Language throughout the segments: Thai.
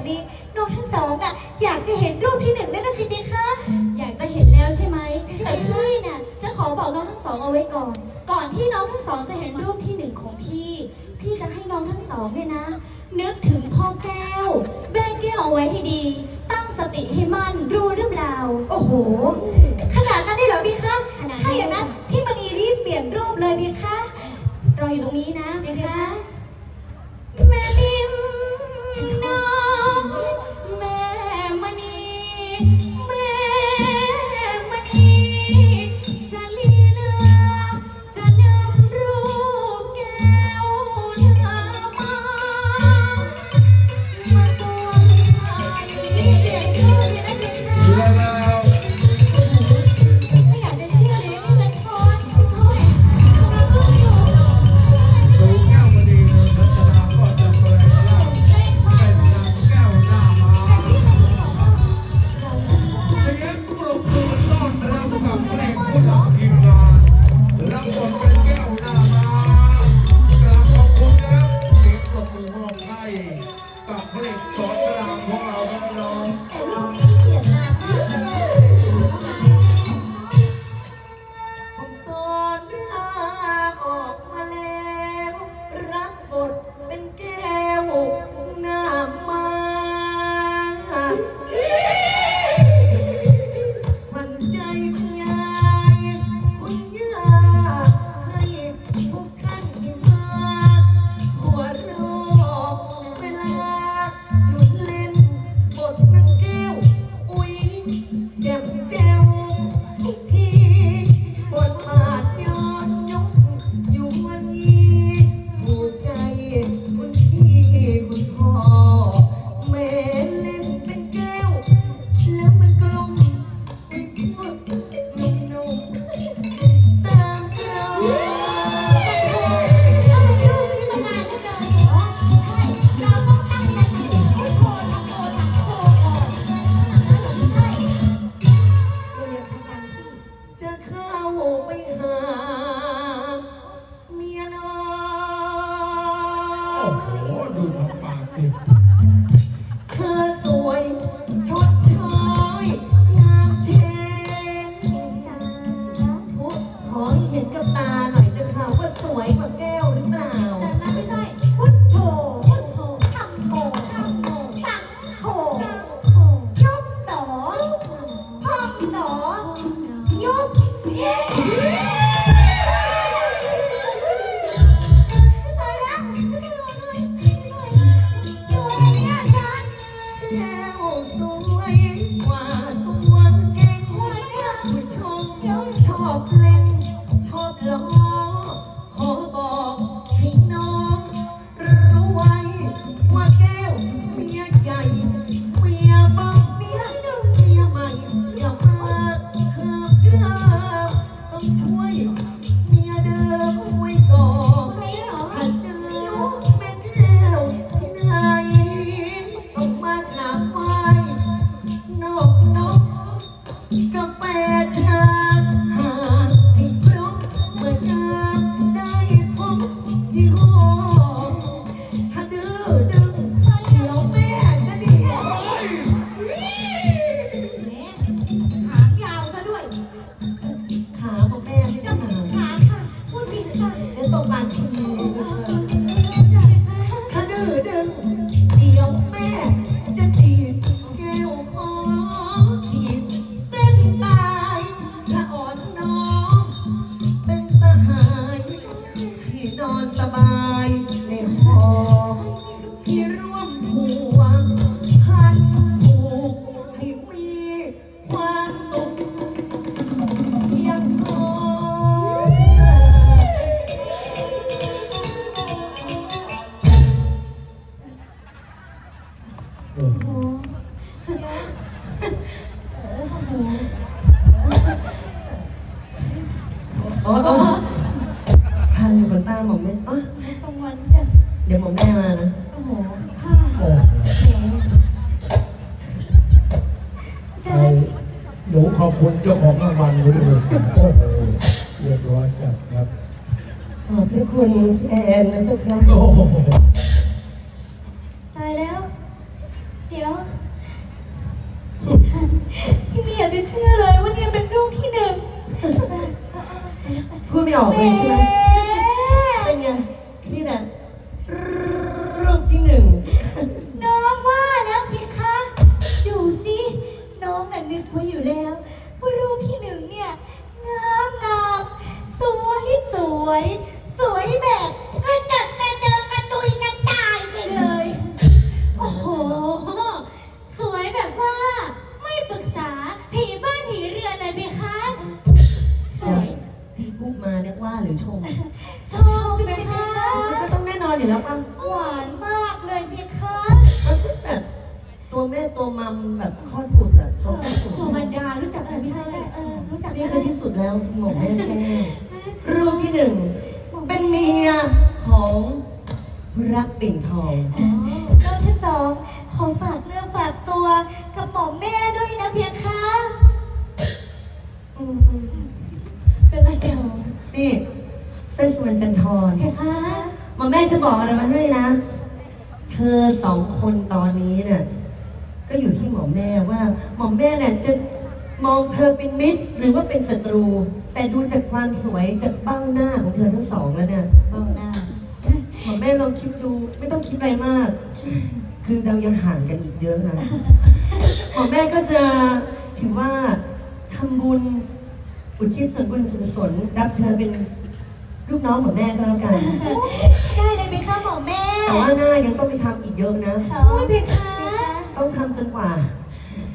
บนี้น้องทั้งสองอะอยากจะเห็นรูปที่หนึ่งด้วยนะสิเบคะอยากจะเห็นแล้วใช่ไหมแต่พี่น่ะจะขอบอกน้องทั้งสองเอาไว้ก่อน ก่อนที่น้องทั้งสองจะเห็นรูปที่หนึ่งของพี่ พี่จะให้น้องทั้งสองเนี่ยนะ นึกถึงพ่อแก้วแม่แก้วเอาไว้ให้ดี ตั้งสติให้มั่นรู้เรื่องราวโอ้โห ขนาดนั้นได้เหรอพี่คะขนาดนั้น ถ้าอย่างนั้นพี่มณีรีบเปลี่ยนรูปเลยพี่คะรออยู่ตรงนี้นะพี่คะ ลอย โอ้โหออ๋อพาเลคนตาหมอมแม่อ๋อตงวนจ้ะเดี๋ยวหมอมแม่มานะ โอ้โหค่ะโอ้โหจ้อหนูขอบคุณเจ้าของรานวันด้วยเลยโอ้โหเรียบร้อยจัดครับ ขอบพระคุณแอนนะเจ้าค่ะ แบบคลอดบุตรอะตัวคลอดบุตโอรมันดารู้จักไหมพี่ใช่ชายใช่เออรู้จักนี่ไหมคือที่สุดแล้วหมอแม่แก้วรูปที่หนึ่งเป็นเมียของพระปิ่นทองน้องที่สองขอฝากเนื้อฝากตัวกับหมอมแม่ด้วยนะเพียงคะอืมอืมเป็นไรเดี๋ยวนี่เซสมันจันทรเพคะหมอแม่จะบอกอะไรมาให้นะ เธอสองคนตอนนี้เนี่ย ก็อยู่ที่หมอแม่ว่าหมอแม่เนี่ยจะมองเธอเป็นมิตรหรือว่าเป็นศัตรู แต่ดูจากความสวยจากเบ้าหน้าของเธอทั้งสองแล้วเนี่ยเบ้าหน้าหมอแม่ลองคิดดูไม่ต้องคิดอะไรมาก คือเรายังห่างกันอีกเยอะนะหมอแม่ก็จะถือว่าทำบุญอุทิศส่วนบุญส่วนกุศลรับเธอเป็นลูกน้องหมอแม่ก็แล้วกัน ได้เลยไหมคะหมอแม่ แต่ว่าหน้ายังต้องไปทำอีกเยอะนะ โอ้โอ้ยยเพคะ ต้องทำจนกว่า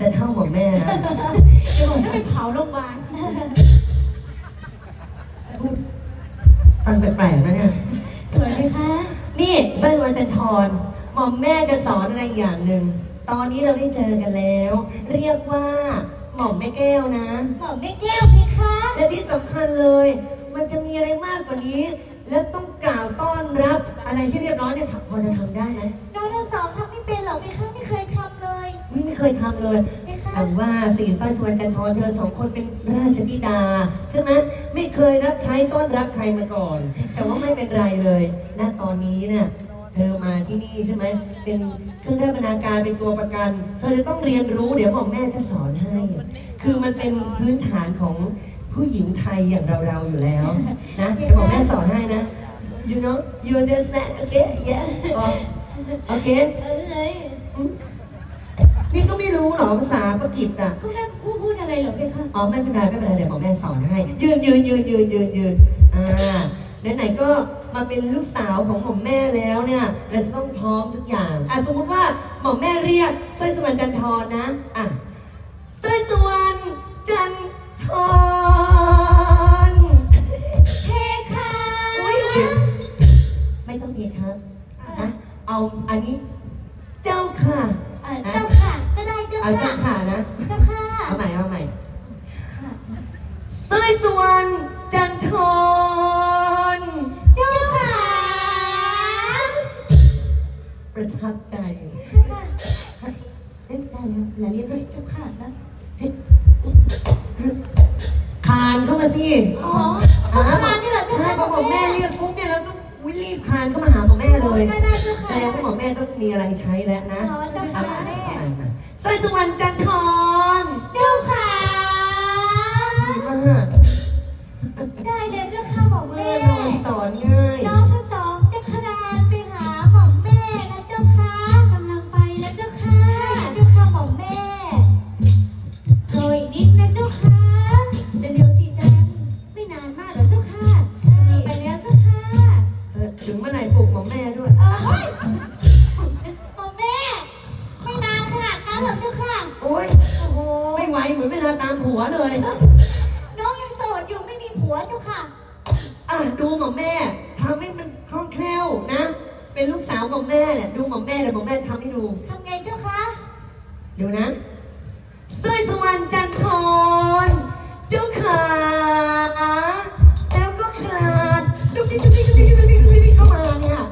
จะเท่าหมอแม่นะเดี๋ยวผมจะไปเผาโรงพยาบาลพูดฟังแปลกๆนะเนี่ย สวยไหมคะ นี่สร้อยวันจันทรหม่อมแม่จะสอนอะไรอย่างหนึ่ง ตอนนี้เราได้เจอกันแล้ว เรียกว่า หม่อมแม่แก้วนะ หมอมแม่แก้วไหมคะและที่สำคัญเลย มันจะมีอะไรมากกว่านี้ และต้องกล่าวต้อนรับอะไรที่เรียบร้อยเนี่ยพอจะทำได้ไหมน้องทั้งสองทำไม่เป็นหรอกไหมคะไม่เคย ทำเลยวิไม่เคยทำเลยไหมคะแต่ว่าสีสร้อยสวรรณจันทรเธอสองคนเป็นราชธิดา ใช่ไหมไม่เคยรับใช้ต้อนรับใครมาก่อน แต่ว่าไม่เป็นไรเลยณตอนนี้เนี่ยเธอมาที่นี่ใช่ไหม เป็นเครื่องได้บรรณาการเป็นตัวประกัน เธอจะต้องเรียนรู้เดี๋ยวบอกแม่จะสอนให้ คือมันเป็นพื้นฐานของผู้หญิงไทยอย่างเราๆอยู่แล้วนะเดี๋ยวบอกแม่สอนให้นะ you know you understand okay yeah โอเคเอ้ย นี่ก็ไม่รู้เหรอภาษาปากีสอะ ก็แม่พูดพูดอะไรเหรอเพคะอ๋อไม่เป็นไรไม่เป็นไรเดี๋ยวผมแม่สอนให้ ยืนยืนยืนยืนยืนยืนอ่าไหนๆก็มาเป็นลูกสาวของหม่อมแม่แล้วเนี่ย เราจะต้องพร้อมทุกอย่างอะสมมุติว่าหม่อมแม่เรียกสร้อยสุวรรณจันทรนะอะสร้อยสุวรรณจันทรเทค่ะอุ้ยไม่ต้องเพียครับนะเอาอันนี้ เจ้าค่ะอะเจ้าค่ะก็ได้ เจ้าเอาค่ะเจ้าค่ะนะ เจ้าค่ะเอาใหม่เอาใหม่ค่ะสร้อยสุวรรณจันทรเจ้าค่ะประทับใจเจ้าค่ะเอ๊ะได้แล้วอย่าเรียกเจ้าค่ะนะคานเข้ามาสิ อ๋ออ่าคานนี่เหรอเจ้าใช่ค่ะพอหมอแม่เรียกปุ๊บเนี่ยเราต้องวิรีบคานเข้ามาหาหมอแม่เลยได้ได้เจ้าแสค่ะดงว่าหมอแม่ต้องมีอะไรใช้แล้วนะอ๋อเจ้าค่ะอแม่เอาใหม่ส ร้อยสุวรรณจันทรเจ้าค่ะดีมาก ได้เลย ดูหมอแม่ทำให้มันคล่องแคล่วนะ เป็นลูกสาวหมอแม่เนี่ยดูหมอแม่เดี๋ยวหมอแม่ทำให้ดู ทำไงเจ้าคะดูนะสร้อยสวรรณจันทรเจ้าขาแล้วก็คลานดุ๊กดิ๊กดุ๊กดิ๊กดุ๊กดิ๊กดุ๊กดิ๊กดุ๊กดิ๊กเข้ามาเนี่ยอะ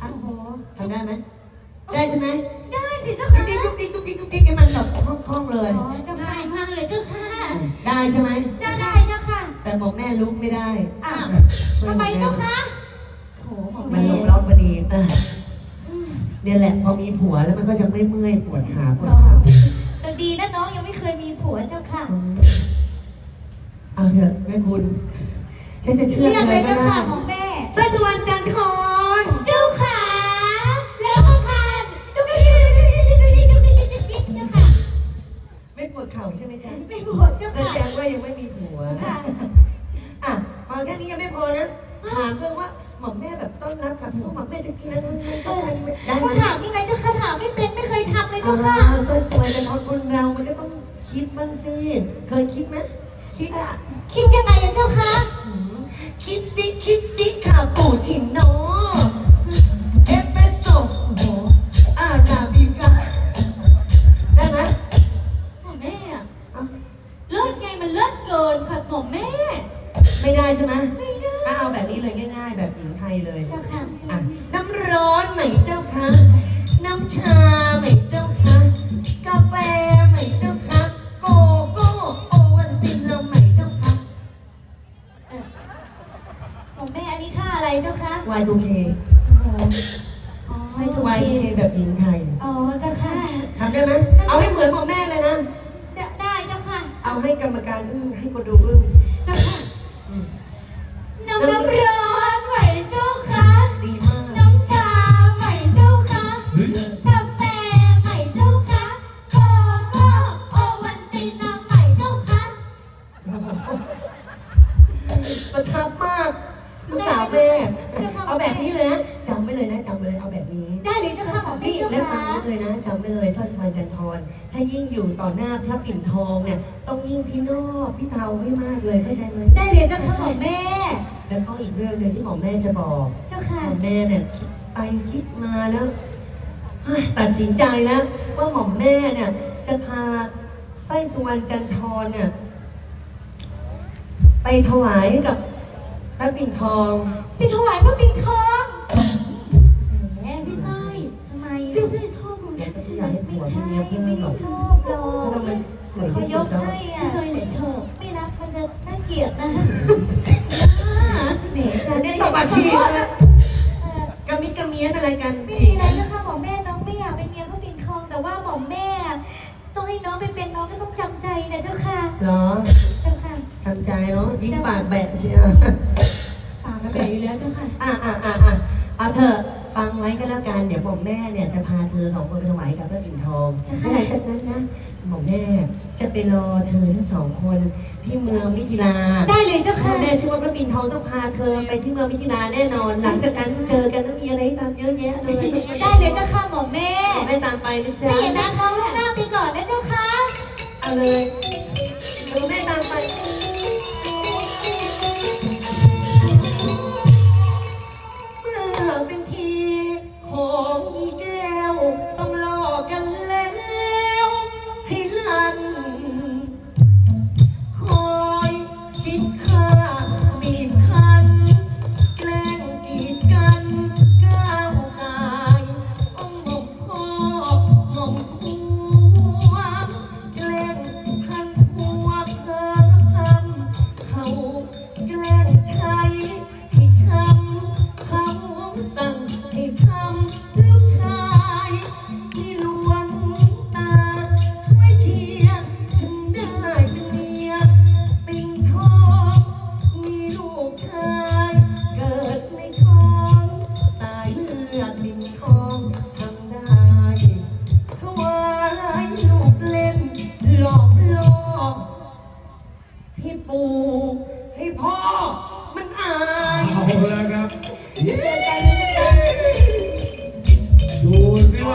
โอ้โหทำได้ไหมได้ใช่ไหมได้สิเจ้าดุ๊ค่ะกดิ๊กดุ๊กดิ๊กดุ๊กดิ๊กดุ๊กดิ๊กให้มันแบบคล่องๆเลย อ๋อเจ้าค่ะง่ายมากเลยเจ้าค่ะ ได้ใช่ไหม มอแม่ลุกไม่ได้อะช่วยทำไมหอแเจ้าคะโถหมอมันแม่ลงล็อกพอดีเอออืมเนี่ยแหละ พอมีผัวแล้วมันก็จะไม่เมื่อยปวดขาปวดขาจะดีนะน้องยังไม่เคยมีผัวเจ้าค่ะ เอาเถอะแม่คุณทฉันจะเชื่อเรียกอะไรเลยก็เจ้าได้ค่ะของแม่สร้อยสุวรรณจันทรเมคิด ของแม่อันนี้ท่าอะไรเจ้าคะ Y2K อ๋อไม่ถูก Y2K แบบหญิงไทยอ๋อเจ้าค่ะ ทำได้ไหมเอาให้เหมือนของแม่เลยนะ ได้ได้เจ้าค่ะ เอาให้กรรมการอึ้งให้คนดูอึ้งเจ้าค่ะอืมน้ำน้ำร้อนไหมเจ้าค่ะ ดีมาก น้ำชาไหมเจ้าค่ะ กาแฟไหมเจ้าค่ะโกโก้โอวันตินน้ำไหมเจ้าค่ะ ประทับมากลูกสาวแม่ เอาแบบนี้เลยนะจำไว้เลยนะจำไว้เลยเอาแบบนี้ ได้เลยเจ้าค่ะหมอพี่นี่เจ้าแล้วค่ะจำไว้เลยนะจำไว้เลยสร้อยสุพรรณจันทรถ้ายิ่งอยู่ต่อหน้าพระปิ่นทองเนี่ยต้องยิ่งพี่นอบพี่เทาให้มากเลยเข้าใจไหมได้เลยเจ้าค่ะหมอแม่ แล้วก็อีกเรื่องหนึ่งที่หมอแม่จะบอก เจ้าหค่ะมอแม่เนี่ยคิดไปคิดมาแล้วเฮ้ยตัดสินใจแล้วว่าหม่อมแม่เนี่ย จะพาสร้อยสุวรรณจันทรเนี่ยไปถวายให้กับ พระปิ่นทองไปถวายพระปิ่นทองแม่พี่สร้อยทำไมพี่สร้อยชอบหนูแกนะก็ใช่ไม่ไหอมยากให้ผัวพี่เมียเพิ่มหรอกชอบหรอเพราะกว่ามันสวยเขาที่ยสุดกแล้วให้อะพี่สร้อยเหลือชอบไม่รับมันจะน่าเกลียดนะแหมจะได้ตบอาชีพนะเออกระมิดกระเมียนอะไรกันไม่มีอะไรเจ้าค่ะหมอแม่น้องไม่อยากเป็นเมียพระปิ่นทอง แต่ว่าหมอแม่ ต้องให้น้องไปเป็นน้องก็ต้องจำใจนะเจ้าค่ะ เหรอ เจ้าค่ะ ทำใจเนาะยิ่งปากแบะเชียวปากกระเบยอยู่แล้วเจ้าค่ะ อะอะอะอะเอาเถอะฟังไว้ก็แล้วกัน เดี๋ยวหม่อมแม่เนี่ยจะพาเธอสองคนไปถวายกับพระปิ่นทองแล้วหลังจากนั้นนะหม่อมแม่จะไปรอเธอทั้งสองคนที่เมืองมิถิลา ได้เลยเจ้าพ่อค่ะแม่เชื่อว่าพระปิ่นทองต้องพาเธอไปที่เมืองมิถิลาแน่นอน หลังจากนั้นเจอกันแล้วมีอะไรให้ทำเยอะแยะเลยได้เลยเจ้าค่ะหมอแม่หม่อมแม่ตามไปนะจ๊ะถ้าอย่างนั้นน้องล่วงหน้าไปก่อนนะเจ้าค่ะ เอาเลย